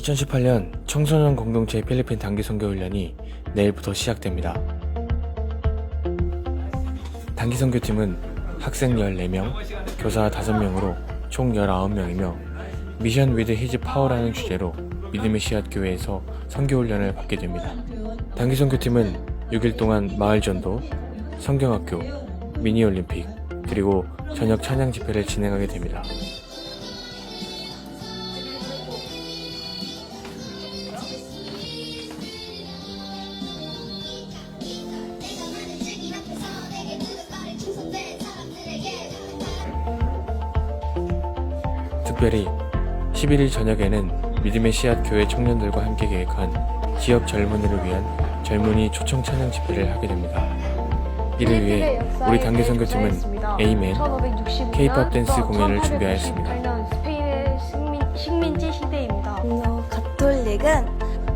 2018년 청소년 공동체 필리핀 단기 선교 훈련이 내일부터 시작됩니다. 단기 선교팀은 학생 14명, 교사 5명으로 총 19명이며 미션 위드 히즈 파워라는 주제로 믿음의 씨앗 교회에서 선교 훈련을 받게 됩니다. 단기 선교팀은 6일 동안 마을 전도, 성경학교, 미니 올림픽, 그리고 저녁 찬양 집회를 진행하게 됩니다. 특별히 11일 저녁에는 믿음의 씨앗 교회 청년들과 함께 계획한 지역 젊은이를 위한 젊은이 초청 찬양 집회를 하게 됩니다. 이를 위해 우리 단기 선교팀은 에이맨, K-pop 댄스 공연을 준비하였습니다. 스페인의 식민, 식민지 시대입니다. 어, 가톨릭은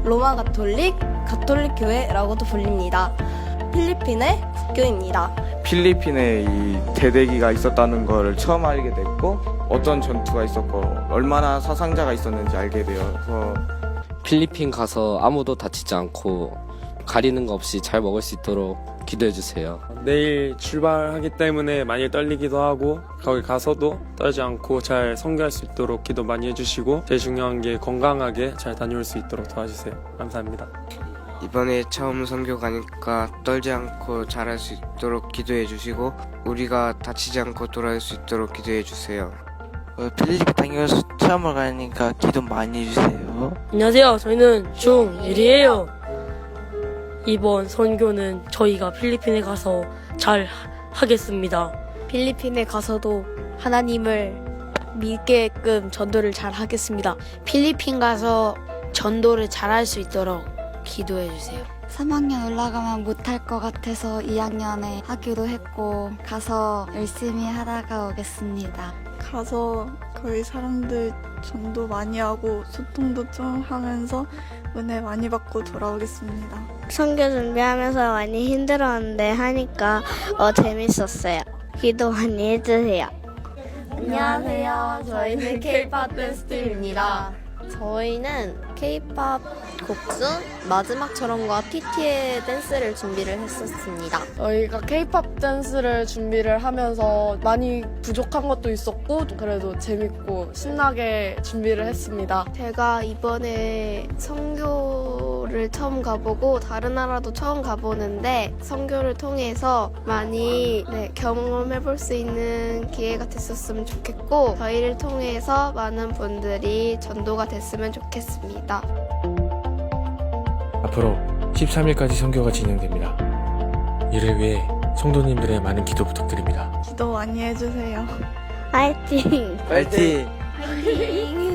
로마 가톨릭, 가톨릭 교회라고도 불립니다. 필리핀의 국교입니다. 필리핀에 이 대대기가 있었다는 걸 처음 알게 됐고 어떤 전투가 있었고 얼마나 사상자가 있었는지 알게 되어서 필리핀 가서 아무도 다치지 않고 가리는 거 없이 잘 먹을 수 있도록 기도해 주세요. 내일 출발하기 때문에 많이 떨리기도 하고 거기 가서도 떨지 않고 잘 성교할 수 있도록 기도 많이 해주시고 제일 중요한 게 건강하게 잘 다녀올 수 있도록 도와주세요. 감사합니다. 이번에 처음 선교 가니까 떨지 않고 잘할 수 있도록 기도해 주시고 우리가 다치지 않고 돌아올 수 있도록 기도해 주세요. 어, 필리핀 다녀서 체험을 가니까 기도 많이 해주세요. 안녕하세요. 저희는 중1이에요. 이번 선교는 저희가 필리핀에 가서 잘 하- 하겠습니다. 필리핀에 가서도 하나님을 믿게끔 전도를 잘 하겠습니다. 필리핀 가서 전도를 잘 할 수 있도록 기도해 주세요. 3학년 올라가면 못할 것 같아서 2학년에 하기로 했고 가서 열심히 하다가 오겠습니다. 가서 거기 사람들 전도 많이 하고 소통도 좀 하면서 은혜 많이 받고 돌아오겠습니다. 선교 준비하면서 많이 힘들었는데 하니까 어, 재밌었어요. 기도 많이 해주세요. 안녕하세요. 저희는 K-pop 댄스팀입니다. 저희는 K-pop 곡중 마지막처럼과 TT의 댄스를 준비를 했었습니다. 저희가 K-pop 댄스를 준비를 하면서 많이 부족한 것도 있었고 그래도 재밌고 신나게 준비를 했습니다. 제가 이번에 선교를 처음 가보고 다른 나라도 처음 가보는데 선교를 통해서 많이 네, 경험해볼 수 있는 기회가 됐었으면 좋겠고 저희를 통해서 많은 분들이 전도가 됐으면 좋겠습니다. 앞으로 13일까지 선교가 진행됩니다. 이를 위해 성도님들의 많은 기도 부탁드립니다. 기도 많이 해주세요. 화이팅! 파이팅! 화이팅!